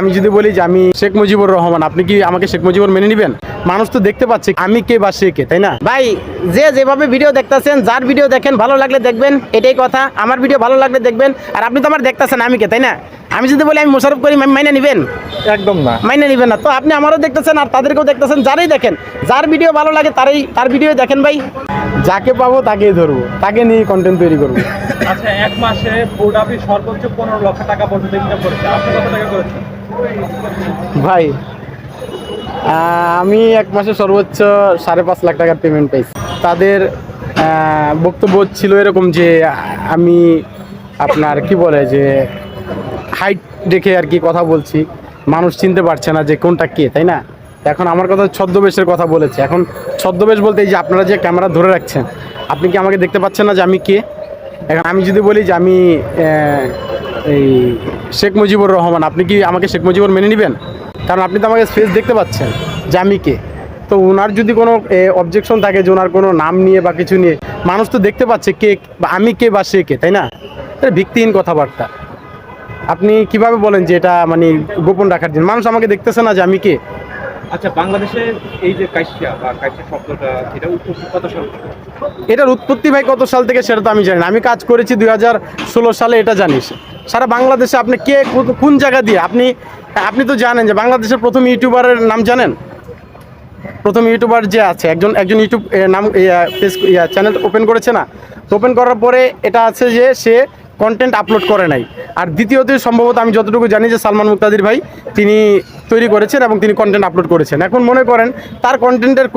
আমি যদি বলি যে আমি শেখ মুজিবুর রহমান আপনি কি আমাকে শেখ মুজিবুর মেনে নেবেন? মানুষ তো দেখতে পাচ্ছে আমি কে বা সে কে তাই না? ভাই যে যেভাবে ভিডিও দেখতাছেন যার ভিডিও দেখেন ভালো লাগলে দেখবেন এটাই কথা। আমার ভিডিও ভালো লাগলে দেখবেন আর আপনি তো আমার দেখতাছেন আমি কে তাই না? আমি যদি বলি আমি মোশারফ করি মাইনে নেবেন? একদম না। মাইনে নেবেন না। তো আপনি আমারও দেখতেছেন আর তাদেরকেও দেখতেছেন যারাই দেখেন যার ভিডিও ভালো লাগে তারই তার ভিডিও দেখেন ভাই। যাকে পাবো তাকেই ধরবো তাকে নিয়ে কন্টেন্ট তৈরি করব। আচ্ছা এক মাসে বোর্ড সর্বোচ্চ পনেরো লক্ষ টাকা পর্যন্ত ইনকাম করেছে। আপনি কত টাকা করেছেন? ভাই আমি এক মাসে সর্বোচ্চ সাড়ে পাঁচ লাখ টাকার পেমেন্ট পেয়েছি। তাদের বক্তব্য ছিল এরকম যে, আমি আপনার কি বলে যে হাইট দেখে আর কি কথা বলছি। মানুষ চিনতে পারছে না যে কোনটা কে, তাই না? এখন আমার কথা ছদ্মবেশের কথা বলেছে। এখন ছদ্মবেশ বলতে এই যে আপনারা যে ক্যামেরা ধরে রাখছেন, আপনি কি আমাকে দেখতে পাচ্ছেন না যে আমি কে? এখন আমি যদি বলি যে আমি এই শেখ মুজিবুর রহমান আপনি কি আমাকে শেখ মুজিবুর মেনে নেবেন? কারণ আপনি তো আমাকে ফেস দেখতে পাচ্ছেন যে আমি কে তো ওনার যদি কোনো অবজেকশন থাকে যে ওনার কোনো নাম নিয়ে বা কিছু নিয়ে মানুষ তো দেখতে পাচ্ছে কে বা আমি কে বা সে কে তাই না? এটা ভিত্তিহীন কথাবার্তা। আপনি কীভাবে বলেন যে এটা মানে গোপন রাখার জন্য? মানুষ আমাকে দেখতেছে না যে আমি কে। আচ্ছা বাংলাদেশে এই যে কাইসিয়া বা কাইসিয়া শব্দটা এটা উৎপত্তি কত সাল এটার উৎপত্তি ভাই কত সাল থেকে সেটা তো আমি জানি না। আমি কাজ করেছি দু হাজার ষোলো সালে এটা জানিস। সারা বাংলাদেশে আপনি কে কোন জায়গা দিয়ে? আপনি আপনি তো জানেন যে বাংলাদেশের প্রথম ইউটিউবারের নাম জানেন? প্রথম ইউটিউবার যে আছে, একজন একজন ইউটিউব নাম চ্যানেল ওপেন করেছে না? তো ওপেন করার পরে এটা আছে যে সে কন্টেন্ট আপলোড করে নাই। আর দ্বিতীয়ত সম্ভবত আমি যতটুকু জানি যে সালমান মুক্তাদির ভাই তিনি তৈরি করেছেন এবং তিনি কন্টেন্ট আপলোড করেছেন। এখন মনে করেন তার কন্টেন্টের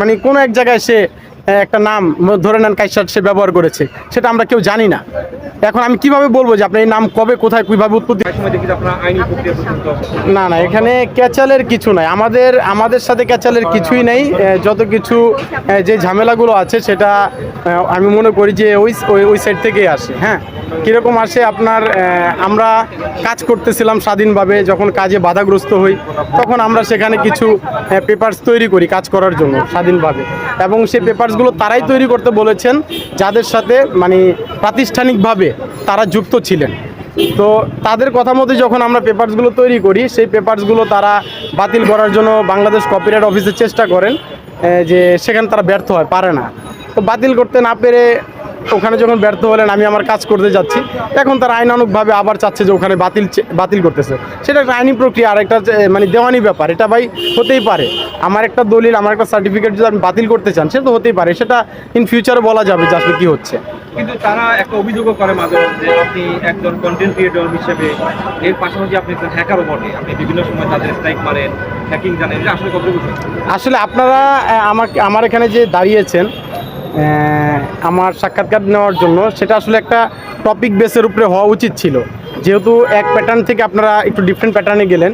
মানে কোনো এক জায়গায় সে একটা নাম ধরে নেন কাইসার সে ব্যবহার করেছে, সেটা আমরা কেউ জানি না। এখন আমি কীভাবে বলব যে আপনার এই নাম কবে, কোথায়, কীভাবে উৎপত্তি না না, এখানে ক্যাচালের কিছু নাই। আমাদের আমাদের সাথে ক্যাচালের কিছুই নেই। যত কিছু যে ঝামেলাগুলো আছে, সেটা আমি মনে করি যে ওই, ওই- সাইড থেকেই আসে হ্যাঁ? কীরকম আসে আপনার আমরা কাজ করতেছিলাম স্বাধীনভাবে, যখন কাজে বাধাগ্রস্ত হই, তখন আমরা সেখানে কিছু পেপারস তৈরি করি কাজ করার জন্য, স্বাধীনভাবে। এবং সেই পেপারসগুলো তারাই তৈরি করতে বলেছেন, যাদের সাথে মানে প্রাতিষ্ঠানিকভাবে তারা যুক্ত ছিলেন। তো তাদের কথা মতো যখন আমরা পেপারসগুলো তৈরি করি, সেই পেপারসগুলো তারা বাতিল করার জন্য বাংলাদেশ কপিরাইট অফিসে চেষ্টা করেন যে সেখানে তারা ব্যর্থ হয়, পারে না। তো বাতিল করতে না পেরে ওখানে যখন ব্যর্থ হলেন আমি আমার কাজ করতে যাচ্ছি। এখন তারা আইনানুকভাবে আবার চাচ্ছে যে ওখানে বাতিল বাতিল করতেছে। সেটা একটা আইনি প্রক্রিয়া আর একটা মানে দেওয়ানি ব্যাপার। এটা ভাই হতেই পারে। আমার একটা দলিল আমার একটা সার্টিফিকেট যদি আপনি বাতিল করতে চান সেটা তো হতেই পারে। সেটা ইন ফিউচারে বলা যাবে যে আসলে কী হচ্ছে। কিন্তু তারা একটা অভিযোগও করে মাঝে আপনি একজন কন্টেন্ট ক্রিয়েটর হিসেবে এর পাশাপাশি আপনি একজন হ্যাকারও বটে। আপনি বিভিন্ন সময় তাদের স্ট্রাইক মারেন হ্যাকিং জানেন। আসলে কতটুকু আসলে আপনারা আমাকে আমার এখানে যে দাঁড়িয়েছেন আমার সাক্ষাৎকার নেওয়ার জন্য সেটা আসলে একটা টপিক বেসের উপরে হওয়া উচিত ছিল। যেহেতু এক প্যাটার্ন থেকে আপনারা একটু ডিফারেন্ট প্যাটার্নে গেলেন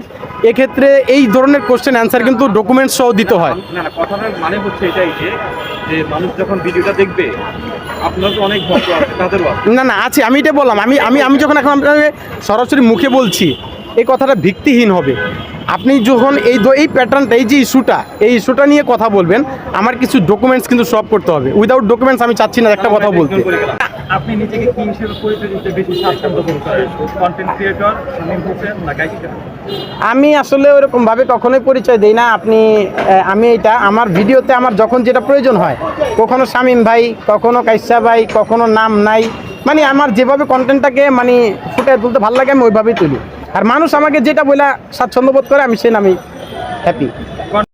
এক্ষেত্রে এই ধরনের কোশ্চেন অ্যান্সার কিন্তু ডকুমেন্টস সহ দিতে হয়। না কথাটার মানে হচ্ছে এটাই যে যে মানুষ যখন ভিডিওটা দেখবে অনেক না না আছে আমি এটা বললাম আমি আমি আমি যখন এখন আপনাকে সরাসরি মুখে বলছি এই কথাটা ভিত্তিহীন হবে। আপনি যখন এই এই প্যাটার্নটা এই যে ইস্যুটা এই ইস্যুটা নিয়ে কথা বলবেন আমার কিছু ডকুমেন্টস কিন্তু সব করতে হবে। উইদাউট ডকুমেন্টস আমি চাচ্ছি না একটা কথা বলতে। আপনি নিজেকে কি হিসেবে পরিচয় দিতে বেশি স্বাচ্ছন্দ্য বোধ করেন? কন্টেন্ট ক্রিয়েটর শামীম হোসেন না গায়িকা? আমি আসলে ওরকমভাবে কখনোই পরিচয় দিই না। আপনি আমি এটা আমার ভিডিওতে আমার যখন যেটা প্রয়োজন হয় কখনো শামীম ভাই কখনো কাইসা ভাই কখনো নাম নাই মানে আমার যেভাবে কন্টেন্টটাকে মানে ফুটে তুলতে ভালো লাগে আমি ওইভাবেই তুলি। আর মানুষ আমাকে যেটা বলে স্বাচ্ছন্দ্য বোধ করে আমি সে আমি হ্যাপি